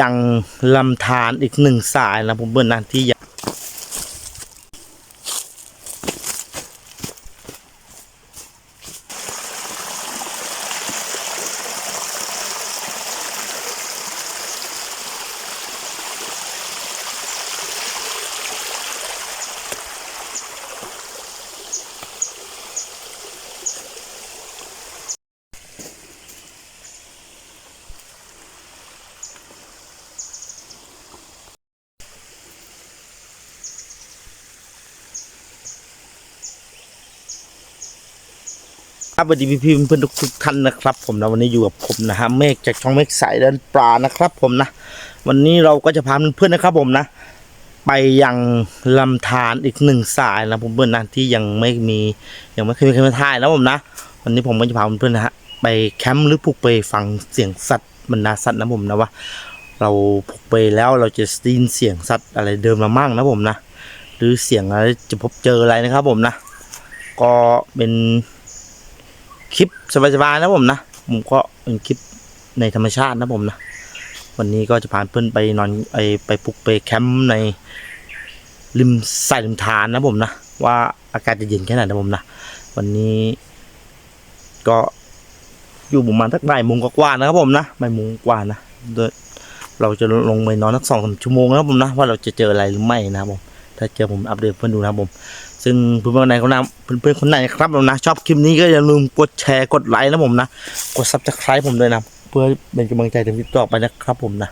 ยังลำธารอีกหนึ่งสายนะผมเบื่อนนะที่ ยังครับสวัสดีพี่พี่เพื่อนทุกท่านนะครับ ผมนะวันนี้อยู่กับผมนะฮะเมฆจากช่องเมฆสายเดินปลานะครับ ผมนะวันนี้เราก็จะพาเพื่อนๆนะครับ ผมนะ ไปยังลำธารอีกหนึ่งสายนะผมเพื่อนนะที่ยังไม่มียังไม่เคยมีใครมาถ่ายนะผมนะ วันนี้ผมก็จะพาเพื่อนๆนะฮะไปแคมป์หรือผูกไปฟังเสียงสัตว์บรรดาสัตว์นะผมนะว่า เราผูกไปแล้วเราจะได้ยินเสียงสัตว์อะไรเดินมามั่งนะผมนะหรือเสียงอะไรจะพบเจออะไรนะครับ ผมนะ ก็เป็น คลิปสบายๆนะผมนะ ผมก็เป็นคลิปในธรรมชาตินะผมนะ วันนี้ก็จะพาเพื่อนไปนอนไปไปปลุกไปแคมป์ในริมสายริมทานนะผมนะ ว่าอากาศจะเย็นแค่ไหนนะผมนะ วันนี้ก็อยู่ประมาณสักบ่ายโมงกว่านะครับผมนะบ่ายโมงกว่านะโดยเราจะลงไปนอนสักสองสามชั่วโมงนะครับผมนะว่าเราจะเจออะไรหรือไม่นะครับผม ถ้าเจอผมอัปเดตเพื่อนดูนะครับผม ซึ่งเพื่อนคนไหนคนนั้นเพื่อนๆคนไหนครับผมนะ ชอบคลิปนี้ก็อย่าลืมกดแชร์กดไลค์นะผมนะ กดซับสไครต์ผมด้วยนะ เพื่อเป็นกำลังใจในคลิปต่อไปนะครับผมนะ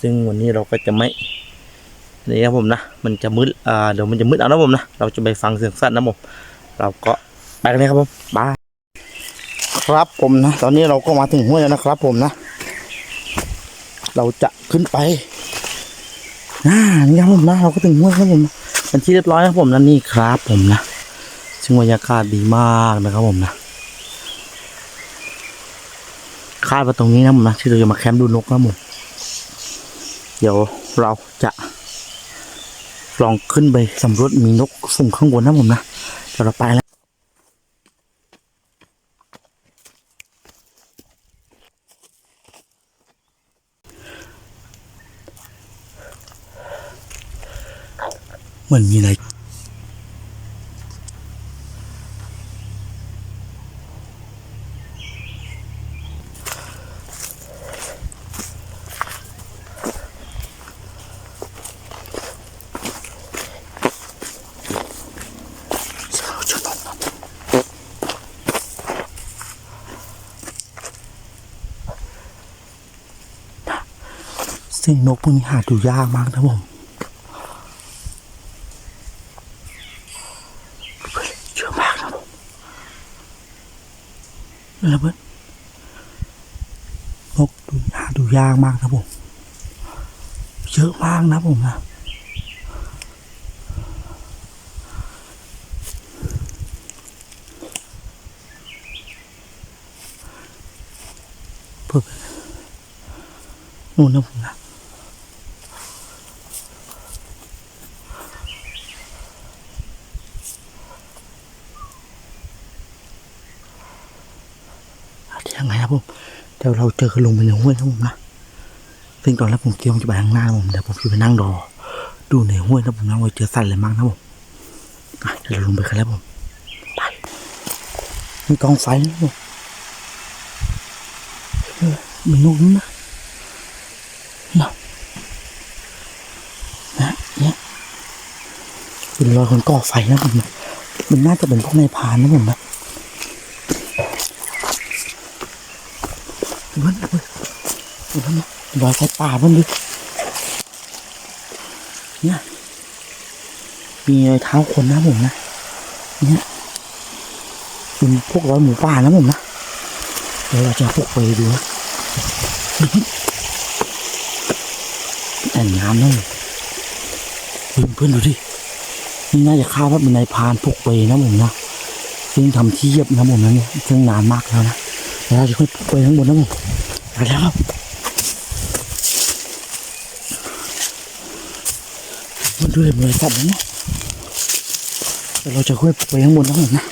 ซึ่งวันนี้เราก็จะไม่นี่ครับผมนะ มันจะมืดอ่าเดี๋ยวมันจะมืดเอานะผมนะ เราจะไปฟังเสียงสัตว์นะผม เราก็ไปกันเลยครับผมบายครับผมนะ ตอนนี้เราก็มาถึงห้วยแล้วนะครับผมนะ เราจะขึ้นไป น่านี่ครับผมนะเราก็ถึงห้วยครับผมเป็นที่เรียบร้อยครับผมนะนี่ครับผมนะซึ่งบรรยากาศดีมากนะครับผมนะคาดว่าตรงนี้นะผมนะที่เราจะมาแคมป์ดูนกนะผมเดี๋ยวเราจะลองขึ้นไปสำรวจมีนกสุ่มข้างบนนะผมนะเดี๋ยวเราไปแล้ว มือนมีอะไรสียงนกพวกนี้หาดูยากมากนะผมเยอะมากนะผม แล้วเพื่อนนกดูหาดูยากมากนะผมเยอะมากนะผมนะเพื่อนู่นนะผมนะังไงครับผมเดี๋ยวเราเจอกันลงไปในห้วยนะผมนะซึ่งตอนแรกผมคิดว่าจะไปข้างหน้าผมเดี๋ยวผมจะไปนั่งรอดูในห้วยนะผมนะว่าเจอสัตว์อะไรบ้างนะผมอะเดี๋ยวเราลงไปกันแล้วผมไปมีกองไฟนะผมเออมีนกนะนะนะเนี่ยเป็นรอยคนก่อไฟนะผมนะมันน่าจะเป็นพวกนายพานนะผมนะ เพื่อนเพื่อนเพื่อนรอยป่าเพื่อนดิเนี่ยมีรอยเท้าคนนะผมนะเนี่ยเป็นพวกรอยหมูป่านะผมนะเดี๋ยวเราจะพวกไปดูนะแต่งงามนะเพื่อนเพื่อนดูดินี่น่าจะคาดว่าเป็นนายพานพวกเปนะผมนะซึ่งทำที่เยียบนะผมนะเนี่ยซึ่งนานมากแล้วนะแล้วเราจะขึ้นไปข้างบนนะผม ไปแล้วครับมันดูเลยเหมือนสัตว์นะเนี่เดี๋ยวเราจะค่อยไปข้างบนนะผมนะ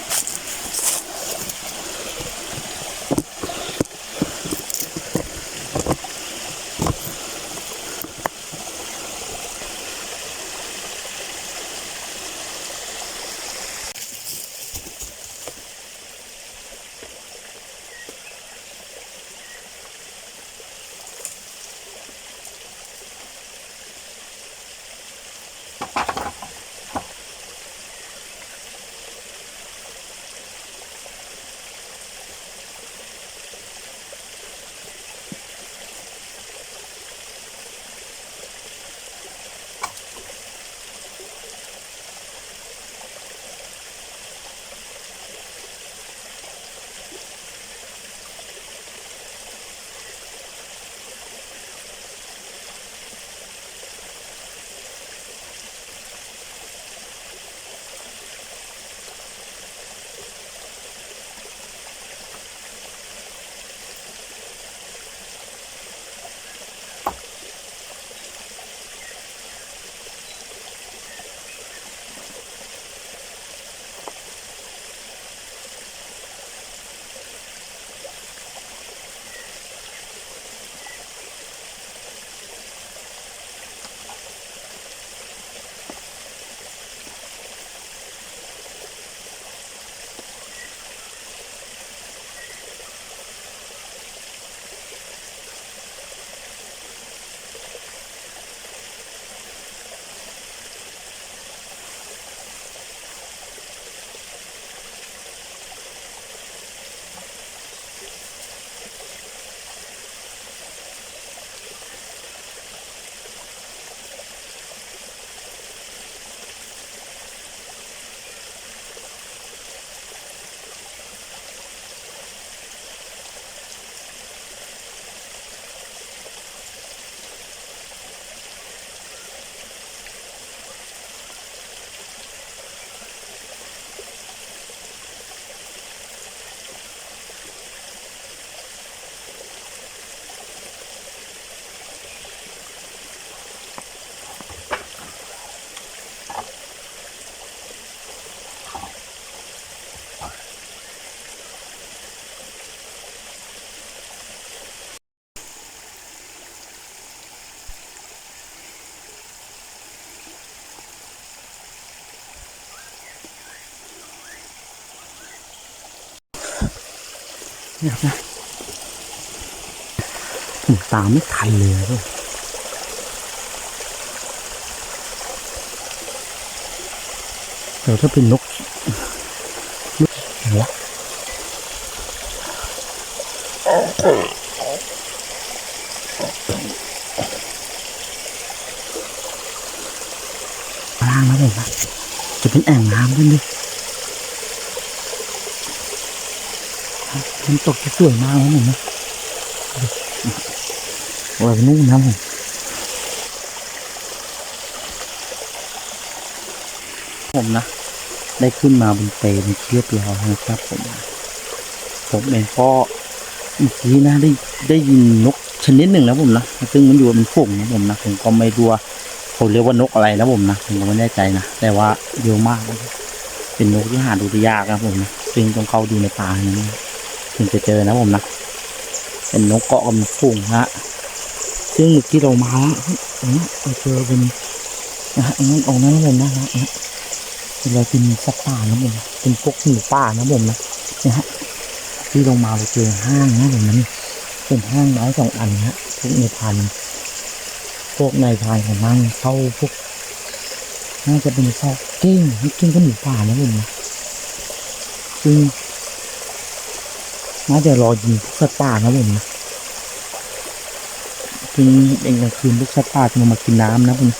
เนี่ยนะผมตามไม่ทันเลยอะเว้ยเดี๋ยวถ้าเป็นนกนกอะไรวล่างแล้วผมนะจะเป็นแอ่งน้ำด้วย น้ำตกจะสวยมากนะผมนะโอ้ยนู่นนะผมผมนะ ได้ขึ้นมาบนเปลนเรียบร้อยนะครับผมผมเองก็เมื่อกี้นะได้ได้ยินนกชนิดหนึ่งนะผมนะซึ่งมันอยู่บนฝูงนะผมนะผมก็ไม่รู้ว่าเขาเรียกว่านกอะไรนะผมนะผมก็ไม่แน่ใจนะแต่ว่าเยอะมาก เป็นนกที่หาดูได้ยากนะผมนะซึ่งต้องเข้าดูในป่าอย่างนี้ ถึงจะเจอนะผมนะ เป็นนกเกาะกับฝูงนะซึ่งเมื่อกี้เรามาแล้วเรงนี้เราเจอเป็นนะฮะงั้นออกนั้นเลยนะฮะนะเราเป็นสัตว์ป่านะผมเป็นพวกหมูป่านะผมนะนะฮะที่ลงมาเราเจอห้างนะผมนั้นเป็นห้างไม้สองอันนะพวกในพันพวกในพรานของนั่งเข้าพวกน่าจะเป็นซอกเก้งเก้งก็หมูป่านะผมนะซึ่ง น่าจะรอยิงพวกสัตว์ป่านะผมนะซึ่งเองกลางคืนพวกสัตว์ป่าจะมามากินน้ำนะผม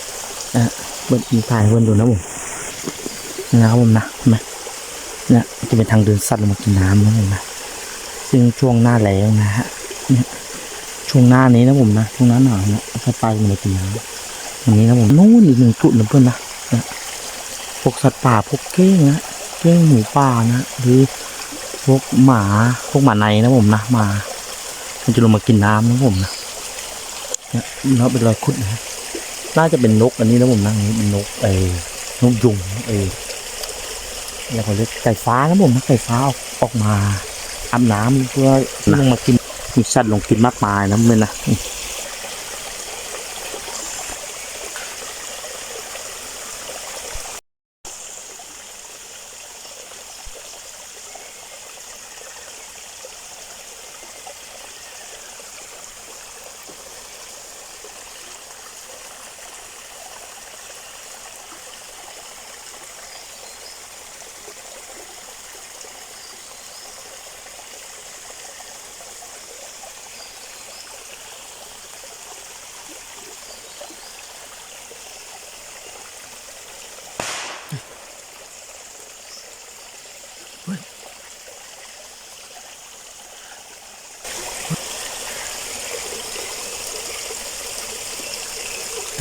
นะเปิดมีถ่ายเพื่อนดูนะผมนะครับผมนะเห็นไหมเนี่ยจะเป็นทางเดินสัตว์ลงมากินน้ำนะผมนะซึ่งช่วงหน้าแล้งนะฮะเนี่ยช่วงหน้านี้นะผมนะช่วงหน้าหนาวนะถ้าไปมันจะกินน้ำอย่างนี้นะผมนู่นอีกหนึ่งจุดนะเพื่อนนะพวกสัตว์ป่าพวกเก้งนะเก้งหมูป่านะหรือ พวกหมาพวกหมาในนะผมนะมามันจะลงมากินน้ำนะผมนะเนี่ยแล้วเป็นรอยคุดนะน่าจะเป็นนกอันนี้นะผมนะอันนี้เป็นนกไอ้นกยุงไอ้แล้วเขาเรียกไก่ฟ้านะผมนะไก่ฟ้าออกออกมาอาบน้ำเพื่อลงมากินมีสัตว์ลงกินมากมายนะเพื่อนนะ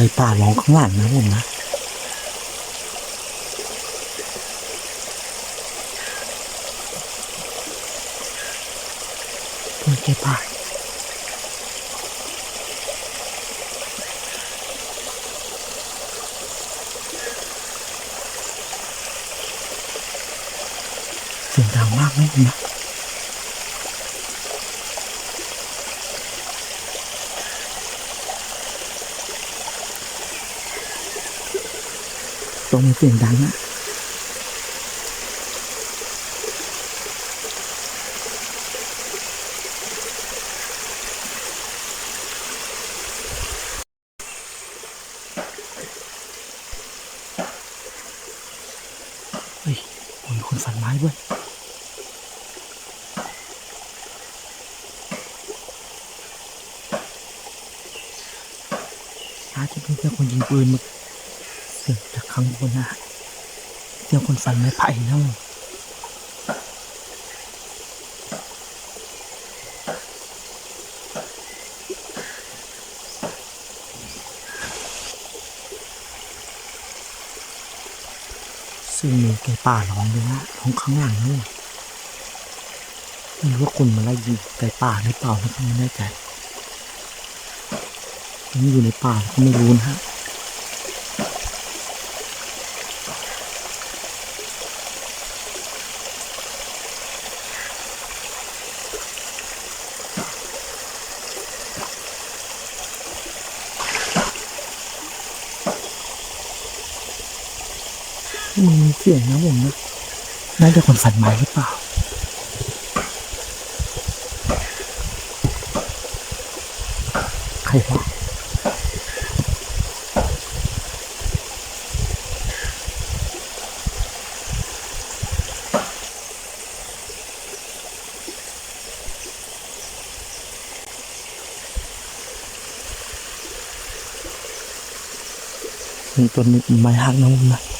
ในป่าร้องข้างหลังนะผมนะเพื่อนแกป่าเสียงดังมากนะผมนะ ตรงเสียงดังอะเฮ้ยผมมีคนฝันไม้ด้วยอาจจะเป็นเจ้าคนยิงปืนมาเสียง จากข้างบนนะเสียงคนฟันไม้ไผ่นะมึงซึ่งมีไก่ป่าร้องด้วยนะร้องข้างหลังนู่นไม่รู้ว่าคนมาไล่ยิงไก่ป่าหรือเปล่านะครับไม่แน่ใจยังอยู่ในป่าก็ไม่รู้นะฮะ เสียงนะผมนะน่าจะคนสั่นไม้หรือเปล่าใครวะมีต้นไม้หักน้ำมนะ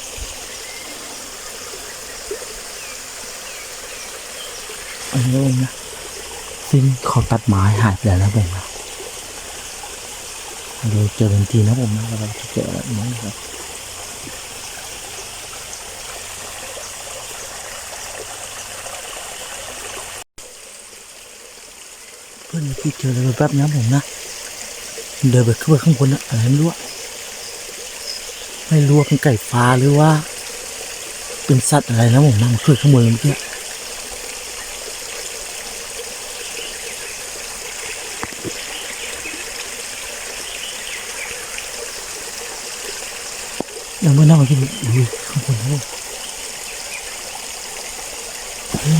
อันนี้ผมนะซึ่งเขาตัดไม้หายไปแล้วนะผมนะเราเจอกันทีนะผมนะว่าเราจะเจออะไรไหมครับเพื่อนที่เจออะไรแป๊บนะผมนะเดินไปขึ้นไปข้างบนนะอะไรไม่รู้ไม่รู้ว่าเป็นไก่ฟ้าหรือว่า เป็นสัตว์อะไรนะผมนะมันขึ้นข้างบนเมื่อกี้ ยังไม่น่ามาที่ดูข้างบนนะ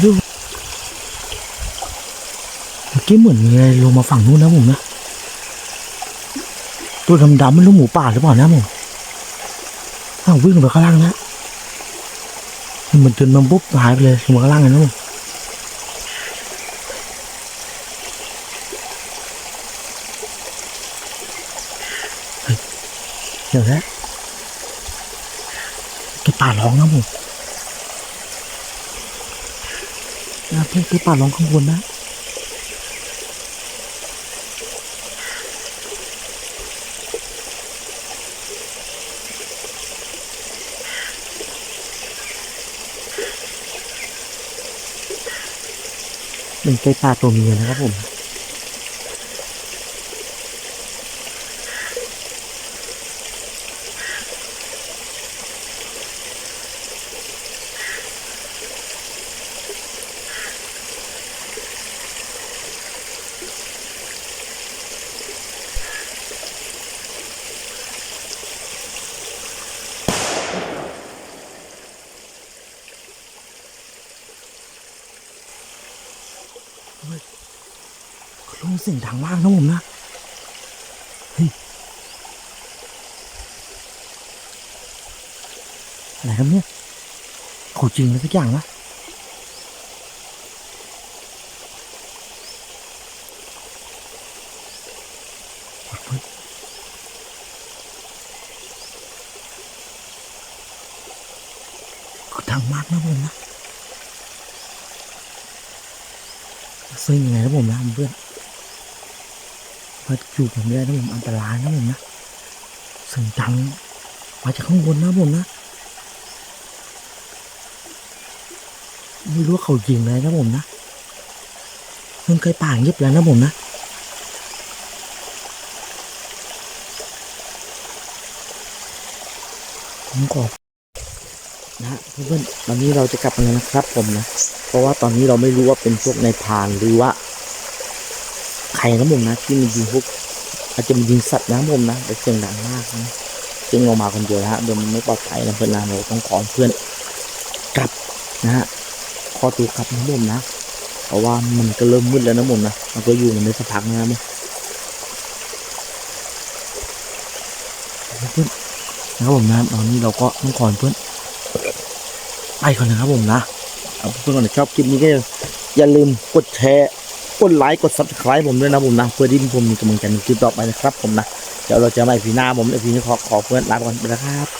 ดูเมื่อกี้เหมือนมีอะไรลงมาฝั่งนู้นนะผมนะ ตัวดำๆมันลูกหมูป่าหรือเปล่านะผมอ้าววิ่งลงไปข้างล่างนะมันจนมันปุ๊บหายไปเลยลงมาข้างล่างเลยนะผมเฮ้ยเดี๋ยวนะ ป่าร้องนะผมนะเพื่อนแกป่าร้องข้างบนนะเป็นไก่ป่าตัวเมียนะครับผม เสียงดังมากนะผมนะเฮ้ยอะไรครับเนี่ยขู่จริงเลยสักอย่างนะเฮ้ยเขาดังมากนะผมนะ ซึ่งยังไงนะผมนะเพื่อน มาอยู่แบบนี้นะผมอันตรายนะผมนะเสียงดังมาจากข้างบนนะผมนะไม่รู้ว่าเขายิงอะไรนะผมนะเพิ่งเคยป่างียบแล้วนะผมนะผมขอนะฮะเพื่อนๆตอนนี้เราจะกลับกันแล้วนะครับผมนะ เพราะว่าตอนนี้เราไม่รู้ว่าเป็นพวกในพานหรือว่า ใครนะผมนะที่มันยิงพวกอาจจะมันยิงสัตว์นะผมนะแต่เสียงดังมากนะซึ่งเรามาคนเดียวนะฮะเดี๋ยวมันไม่ปลอดภัยนะเพื่อนนะเราต้องขอเพื่อนกลับนะฮะขอตัวกลับนะผมนะเพราะว่ามันก็เริ่มมืดแล้วนะผมนะมันก็อยู่มันได้สักพักนะครับเพื่อนนะครับผมนะตอนนี้เราก็ต้องขอเพื่อนไปก่อนนะครับผมนะเอาเพื่อนๆชอบคลิปนี้ก็อย่าลืมกดแชร์ กดไลค์กด subscribe ผมด้วยนะผมนะ เพื่อที่ผมมีกำลังใจในคลิปต่อไปนะครับผมนะ เดี๋ยวเราจะมาอีพีหน้าผมอีพีนี้ขอขอเพื่อนลาไปก่อนไปแล้วครับ